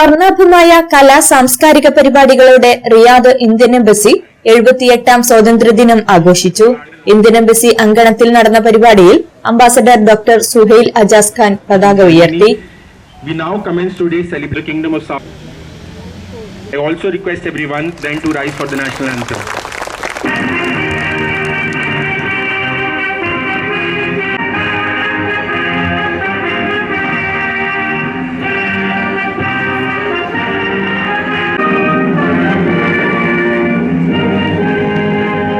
വർണാഭമായ കലാ സാംസ്കാരിക പരിപാടികളോടെ Riyadh Indian embassy എഴുപത്തിയെട്ടാം സ്വാതന്ത്ര്യദിനം ആഘോഷിച്ചു ഇന്ത്യൻ എംബസി അങ്കണത്തിൽ നടന്ന പരിപാടിയിൽ അംബാസഡർ ഡോക്ടർ സുഹൈൽ അജാസ് ഖാൻ പതാക ഉയർത്തി. I also request everyone then to rise for the national anthem.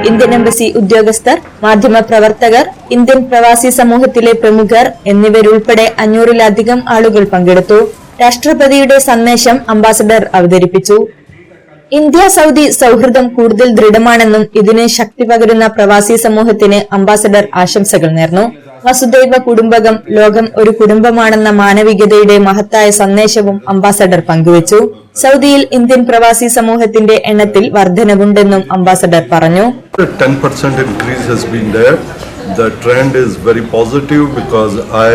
Indian embassy ഉദ്യോഗസ്ഥർ മാധ്യമപ്രവർത്തകർ ഇന്ത്യൻ പ്രവാസി സമൂഹത്തിലെ പ്രമുഖർ എന്നിവരുൾപ്പെടെ അഞ്ഞൂറിലധികം ആളുകൾ പങ്കെടുത്തു. രാഷ്ട്രപതിയുടെ സന്ദേശം അംബാസഡർ അവതരിപ്പിച്ചു. ഇന്ത്യ സൗദി സൗഹൃദം കൂടുതൽ ദൃഢമാണെന്നും ഇതിന് ശക്തി പകരുന്ന പ്രവാസി സമൂഹത്തിന് അംബാസഡർ ആശംസകൾ നേർന്നു. വസുദൈവ കുടുംബകം ലോകം ഒരു കുടുംബമാണെന്ന മാനവികതയുടെ മഹത്തായ സന്ദേശവും അംബാസഡർ പങ്കുവച്ചു സൗദിയിൽ ഇന്ത്യൻ പ്രവാസി സമൂഹത്തിന്റെ എണ്ണത്തിൽ വർധനവുണ്ടെന്നും അംബാസഡർ പറഞ്ഞു 10% increase has been there. The trend is very positive because I,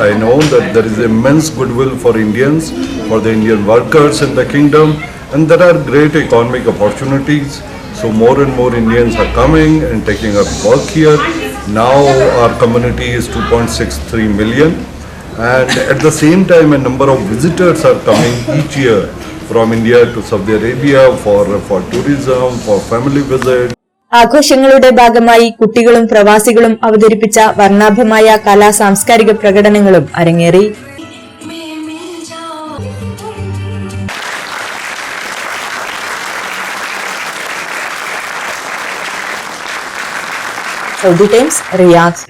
I know that there is immense goodwill for Indians, for the Indian workers in the kingdom, and there are great economic opportunities. So more and more Indians are coming and taking up work here. Now our community is 2.63 million, and at the same time, a number of visitors are coming each year from India to Saudi Arabia for, for tourism, for family visit. ആഘോഷങ്ങളുടെ ഭാഗമായി കുട്ടികളും പ്രവാസികളും അവതരിപ്പിച്ച വർണാഭമായ കലാ സാംസ്കാരിക പ്രകടനങ്ങളും അരങ്ങേറി or the times reacts.